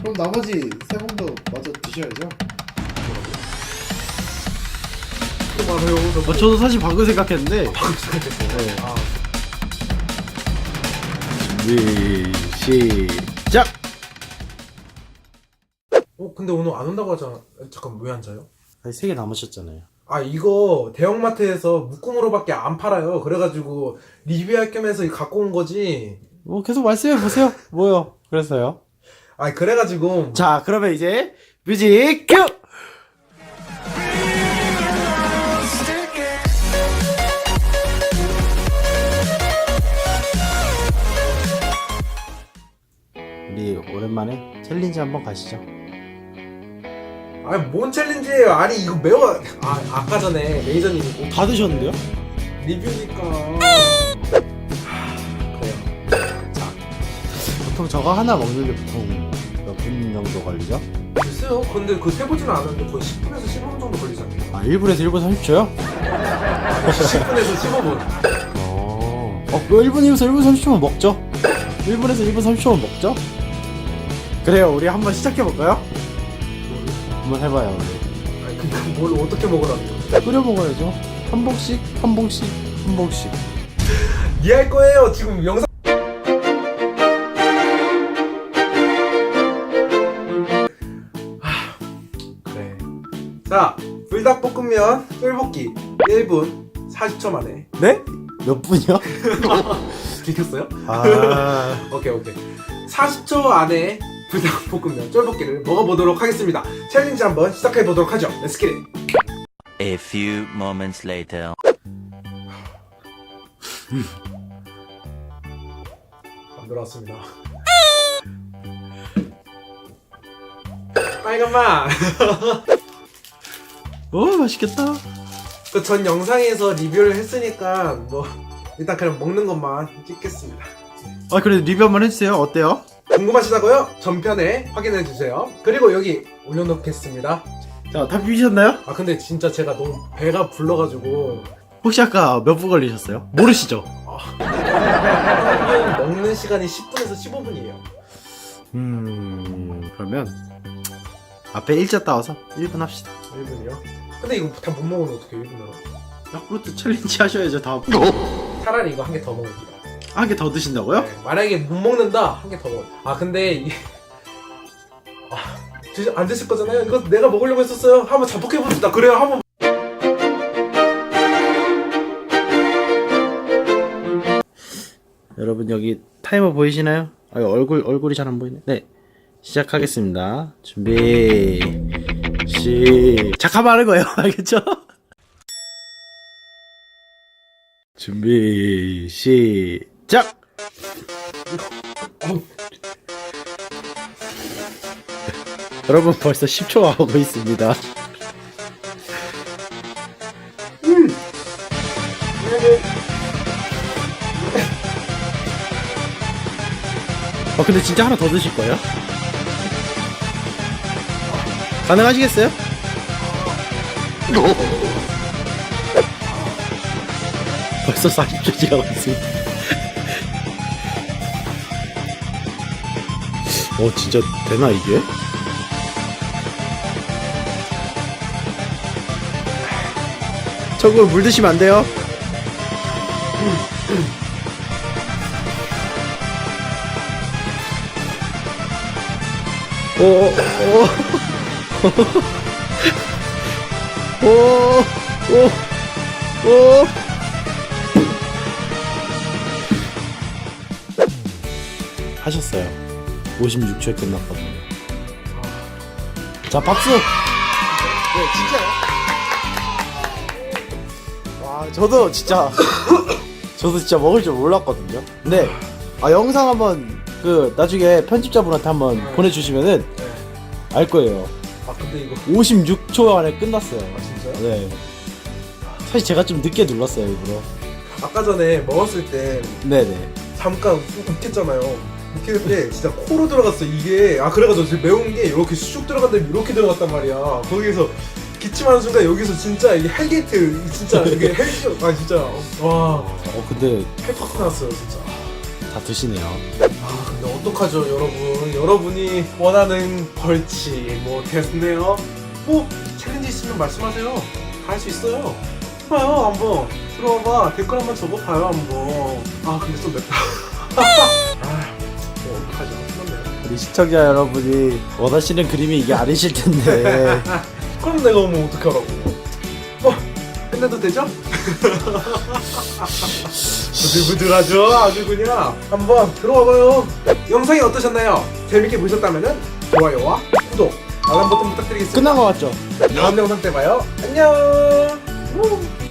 그럼 나머지 세 번도 마저 드셔야죠. 또 말해요. 어, 저도 사실 방금 생각했는데 네. 아, 준비 시작 어 근데 오늘 안 온다고 하잖아. 잠깐 왜 안 자요? 아니 세 개 남으셨잖아요 아 이거 대형마트에서 묶음으로밖에 안 팔아요. 그래가지고 리뷰할 겸해서 갖고 온 거지. 뭐 계속 말씀해 보세요 뭐요 그래서요 아 그래가지고 자 그러면 이제 뮤직 큐 우리 오랜만에 챌린지 한번 가시죠 아니 뭔 챌린지예요? 아니 이거 매워. 아 아까 전에 레이저님이 다 드셨는데요? 리뷰니까. 보통 저거 하나 먹는 게 보통 몇 분 정도 걸리죠? 글쎄요. 근데 그 세보지는 않았는데 거의 10분에서 15분 정도 걸리지 않나요? 아 1분에서 1분 30초요? 10분에서 15분. 어, 어 1분이면서 1분 30초만 먹죠? 1분에서 1분 30초만 먹죠? 그래요 우리 한번 시작해볼까요? 한번 해봐요 우리 아니 뭘 어떻게 먹으라고요? 끓여 먹어야죠 한 봉씩 한 봉씩 한 봉씩 이해할 거예요. 지금 영상. 불닭볶음면 쫄볶이 1분 40초 만에 네? 몇 분이요? 들켰어요? 아 오케이 오케이. 40초 안에 불닭볶음면 쫄볶이를 먹어보도록 하겠습니다. 챌린지 한번 시작해 보도록 하죠. Let's get it. A few moments later. 안 들어왔습니다. 빨간맛. 오 어, 맛있겠다 그 전 영상에서 리뷰를 했으니까 뭐 일단 그냥 먹는 것만 찍겠습니다. 아 그래도 리뷰 한번 해주세요 어때요? 궁금하시다고요? 전편에 확인해 주세요. 그리고 여기 올려놓겠습니다. 자 다 비비셨나요? 아 근데 진짜 제가 너무 배가 불러가지고 혹시 아까 몇 분 걸리셨어요? 모르시죠? 먹는 시간이 10분에서 15분이에요. 음 그러면 앞에 일자 따와서 1분 합시다 1분이요? 근데 이거 다 못 먹으면 어떻게 1분이요? 야 그것도 챌린지 하셔야죠 다음 차라리 이거 한 개 더 먹을게요. 한개 더 드신다고요? 네, 만약에 못 먹는다 한 개 더 먹어. 아 근데 이게 아, 드시, 안 드실 거잖아요. 이거 내가 먹으려고 했었어요. 한번 자폭해 봅시다. 그래요. 한번 여러분 여기 타이머 보이시나요? 아 얼굴 얼굴이 잘 안 보이네. 네 시작하겠습니다. 준비 시작 하면 하는 거예요. 알겠죠? 준비 시작. 여러분 벌써 10초가 오고 있습니다. 어 근데 진짜 하나 더 드실 거예요? 가능하시겠어요? 벌써 40초 지나고 있습니다. 어 진짜 되나 이게? 저걸 물 드시면 안 돼요. 오, 오, 오, 오, 오. 하셨어요. 56초에 끝났거든요. 자, 박수! 네, 진짜요? 와, 저도 진짜, 저도 진짜 먹을 줄 몰랐거든요. 근데, 아, 영상 한번, 그, 나중에 편집자분한테 한번 보내주시면은 네. 알 거예요. 아 근데 이거 56초 안에 끝났어요. 아 진짜요? 네. 사실 제가 좀 늦게 눌렀어요, 일부러. 아까 전에 먹었을 때 네네. 잠깐 쑥 묵혔잖아요. 묵히는데 진짜 코로 들어갔어 이게. 아 그래가지고 지금 매운 게 이렇게 쑥 들어간 다음에 이렇게 들어갔단 말이야. 거기서 기침하는 순간 여기서 진짜 이게 헬게이트 진짜 이게 헬기 아 진짜 와 어, 근데 헬팍 나왔어요 진짜. 다 드시네요. 아 근데 어떡하죠 여러분. 여러분이 원하는 벌칙 뭐 됐네요. 뭐 챌린지 있으면 말씀하세요. 다 할 수 있어요. 봐요 한번. 들어와봐. 댓글 한번 적어봐요 한번. 아 근데 좀 맵다. 아 뭐 어떡하죠. 그렇네요. 우리 시청자 여러분이 원하시는 그림이 이게 아니실 텐데. 그럼 내가 오면 어떡하라고. 어 끝내도 되죠? 부들부들하죠 아주 그냥 한번 들어와봐요 영상이 어떠셨나요? 재밌게 보셨다면 좋아요와 구독 알람 버튼 부탁드리겠습니다 끝난 것 같죠? 다음 영상 때 봐요 안녕